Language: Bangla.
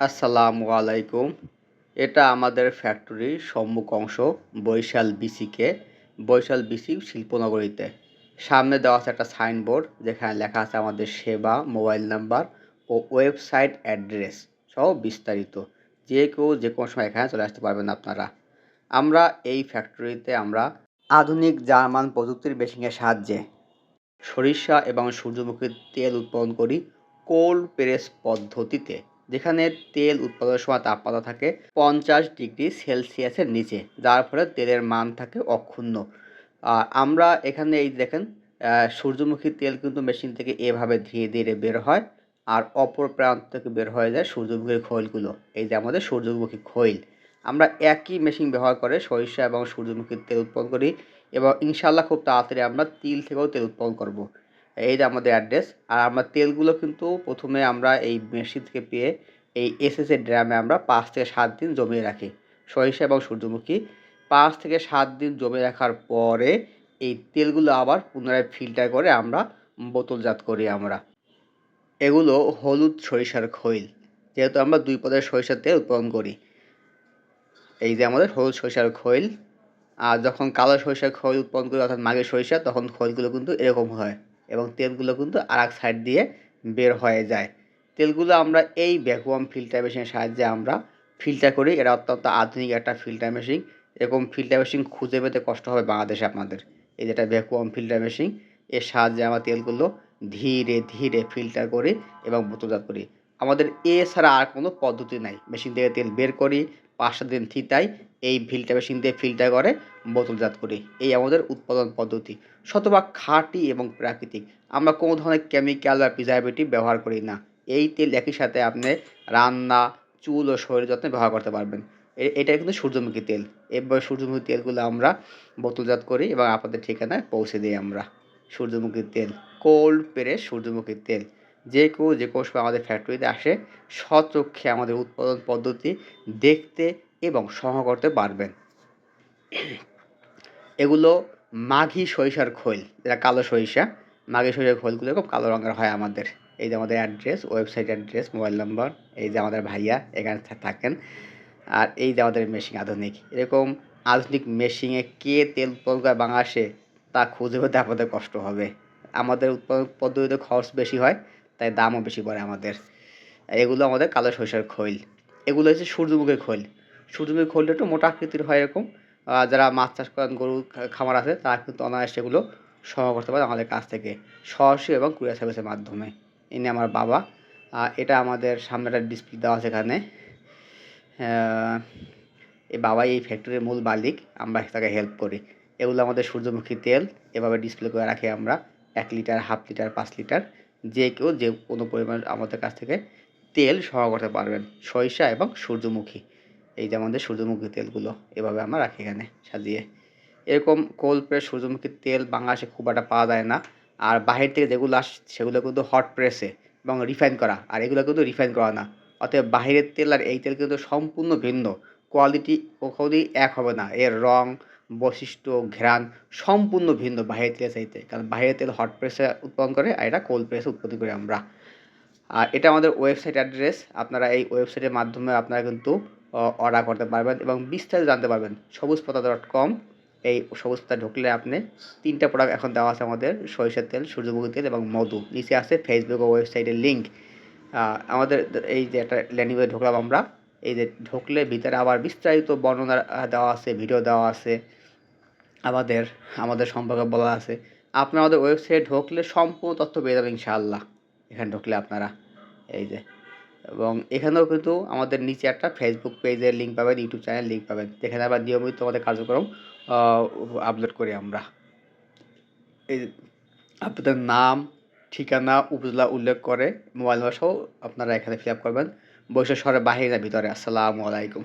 আসসালামু আলাইকুম। এটা আমাদের ফ্যাক্টরির সম্মুখ অংশ বৈশাল বিসিকে। বৈশাল বিসি শিল্পনগরীতে। সামনে দেওয়া আছে একটা সাইনবোর্ড, যেখানে লেখা আছে আমাদের সেবা, মোবাইল নাম্বার ও ওয়েবসাইট অ্যাড্রেস সহ বিস্তারিত। যে কেউ যে কোনো সময় এখানে চলে আসতে পারবেন আপনারা। আমরা এই ফ্যাক্টরিতে আমরা আধুনিক জার্মান প্রযুক্তির বেশিংয়ের সাহায্যে সরিষা এবং সূর্যমুখীর তেল উৎপাদন করি কোল্ড প্রেস পদ্ধতিতে। যেখানে তেল উৎপাদনের সময় তাপমাত্রা থাকে পঞ্চাশ ডিগ্রি সেলসিয়াসের নিচে, যার ফলে তেলের মান থাকে অক্ষুণ্ণ। আর আমরা এখানে এই দেখেন সূর্যমুখী তেল কিন্তু মেশিন থেকে এভাবে ধীরে ধীরে বের হয় আর অপর প্রান্ত থেকে বের হয়ে যায় সূর্যমুখীর খৈলগুলো, এই যে আমাদের সূর্যমুখী খৈল। আমরা একই মেশিন ব্যবহার করে সরিষা এবং সূর্যমুখীর তেল উৎপাদন করি এবং ইনশাল্লাহ খুব তাড়াতাড়ি আমরা তিল থেকেও তেল উৎপাদন করব। এই যে আমাদের অ্যাড্রেস আর আমরা তেলগুলো কিন্তু প্রথমে আমরা এই মেশিন থেকে পেয়ে এই এসএসের ড্রামে আমরা পাঁচ থেকে সাত দিন জমিয়ে রাখি। সরিষা এবং সূর্যমুখী। পাঁচ থেকে সাত দিন জমিয়ে রাখার পরে এই তেলগুলো আবার পুনরায় ফিল্টার করে আমরা বোতলজাত করি আমরা। এগুলো হলুদ সরিষার খৈল। যেহেতু আমরা দুই পদের সরিষার তেল উৎপাদন করি। এই যে আমাদের হলুদ সরিষার খৈল। আর যখন কালো সরিষার খৈল উৎপাদন করি, অর্থাৎ মাঘের সরিষা, তখন খৈলগুলো কিন্তু এরকম হয়। এবং তেলগুলো কিন্তু আর এক সাইড দিয়ে বের হয়ে যায়। তেলগুলো আমরা এই ভ্যাকুয়াম ফিল্টার মেশিনের সাহায্যে আমরা ফিল্টার করি। এটা অত্যন্ত আধুনিক একটা ফিল্টার মেশিন এরকম ফিল্টার মেশিন খুঁজে পেতে কষ্ট হবে বাংলাদেশে আপনাদের। এই যেটা ভ্যাকুয়াম ফিল্টার মেশিন এর সাহায্যে আমরা তেলগুলো ধীরে ধীরে ফিল্টার করি এবং বোতলজাত করি। আমাদের এছাড়া আর কোনো পদ্ধতি নাই। মেশিন থেকে তেল বের করি পাঁচ সাত দিন থিতাই এই ফিল্টার মেশিন দিয়ে ফিল্টার করে বোতলজাত করি। এই আমাদের উৎপাদন পদ্ধতি। শতভাগ খাঁটি এবং প্রাকৃতিক। আমরা কোনো ধরনের কেমিক্যাল বা প্রিজারভেটিভ ব্যবহার করি না। এই তেল একই সাথে আপনি রান্না, চুল ও শরীর যত্নে ব্যবহার করতে পারবেন। এটা কিন্তু সূর্যমুখী তেল। এবার সূর্যমুখী তেলগুলো আমরা বোতলজাত করি এবং আপনাদের ঠিকানায় পৌঁছে দিই আমরা। সূর্যমুখী তেল। কোল্ড প্রেস সূর্যমুখী তেল। যে কেউ যে কোনো সময় আমাদের ফ্যাক্টরিতে আসে, স্বচক্ষে আমাদের উৎপাদন পদ্ধতি দেখতে এবং সংগ্রহ করতে পারবেন। এগুলো মাঘি সরিষার খৈল যেটা কালো সরিষা। মাঘি সরিষার খৈলগুলো খুব কালো রঙের হয় আমাদের। এই যে আমাদের address website address mobile number এই যে আমাদের ভাইয়া এখানে থাকেন। আর এই যে আমাদের মেশিন আধুনিক। এরকম আধুনিক মেশিনে কে তেল উৎপাদন করে বাংলাদেশে, তা খুঁজে পেতে আপনাদের কষ্ট হবে। আমাদের উৎপাদন পদ্ধতিতে খরচ বেশি হয়। তাই দামও বেশি পড়ে আমাদের। এগুলো আমাদের কালো সরিষার খৈল। এগুলো হচ্ছে সূর্যমুখীর খৈল। সূর্যমুখী খৈলটা একটু মোটা আকৃতির হয় এরকম। যারা মাছ চাষ করেন গরু খামার আছে, তারা কিন্তু অনায়াসে এগুলো সংগ্রহ করতে পারে আমাদের কাছ থেকে। সরাসরি এবং কুরিয়ার সার্ভিসের মাধ্যমে। ইনি আমার বাবা এটা আমাদের সামনে একটা ডিসপ্লে দেওয়া আছে এখানে। এই বাবাই এই ফ্যাক্টরির মূল মালিক। আমরা তাকে হেল্প করি। এগুলো আমাদের সূর্যমুখী তেল। এভাবে ডিসপ্লে করে রাখি আমরা। এক লিটার হাফ লিটার পাঁচ লিটার যে কেউ যে কোনো পরিমাণ আমাদের কাছ থেকে তেল সংগ্রহ করতে পারবেন। সরিষা এবং সূর্যমুখী। এই যে আমাদের সূর্যমুখী তেলগুলো, এভাবে আমরা রাখি এখানে সাজিয়ে। এরকম কোল্ড প্রেস সূর্যমুখী তেল বাংলাদেশে খুব একটা পাওয়া যায় না। আর বাহির থেকে যেগুলো আস, সেগুলো কিন্তু হট প্রেসে এবং রিফাইন করা। আর এগুলো কিন্তু রিফাইন করা না। অতএব বাহিরের তেল আর এই তেল কিন্তু সম্পূর্ণ ভিন্ন। কোয়ালিটি কখনোই এক হবে না। এর রং বৈশিষ্ট্য, ঘ্রাণ সম্পূর্ণ ভিন্ন বাহিরের তেলের চাইতে। কারণ বাহিরের তেল হট প্রেসে উৎপাদন করে আর এটা কোল্ড প্রেসে উৎপাদন করি আমরা। আর এটা আমাদের ওয়েবসাইট অ্যাড্রেস আপনারা এই ওয়েবসাইটের মাধ্যমে আপনারা কিন্তু অর্ডার করতে পারবেন এবং বিস্তারিত জানতে পারবেন। সবুজ পাতা ডট কম এই সবুজ পাতা ঢুকলে আপনি তিনটা প্রোডাক্ট এখন দেওয়া আছে আমাদের, সরিষার তেল, সূর্যমুখী তেল এবং মধু। নিচে আছে ফেসবুক ও ওয়েবসাইটের লিঙ্ক আমাদের এই যে একটা ল্যান্ডিংয়ে ঢুকলাম আমরা এই যে ঢুকলে ভিতরে আবার বিস্তারিত বর্ণনা দেওয়া আছে ভিডিও দেওয়া আছে, আমাদের আমাদের সম্পর্কে বলা আছে। আপনারা আমাদের ওয়েবসাইটে ঢুকলে সম্পূর্ণ তথ্য পেয়ে যাবেন ইনশাআল্লাহ। এখানে ঢুকলে আপনারা, এই যে। এবং এখানেও কিন্তু আমাদের নিচে একটা ফেসবুক পেজের লিঙ্ক পাবেন ইউটিউব চ্যানেল লিঙ্ক পাবেন। যেখানে আবার নিয়মিত আমাদের কার্যক্রম আপলোড করি আমরা। এই আপনাদের নাম, ঠিকানা, উপজেলা উল্লেখ করে মোবাইল নম্বর সহ আপনারা এখানে ফিল আপ করবেন। বৈশাখ শহরের বাহিরে ভিতরে। আসসালামু আলাইকুম।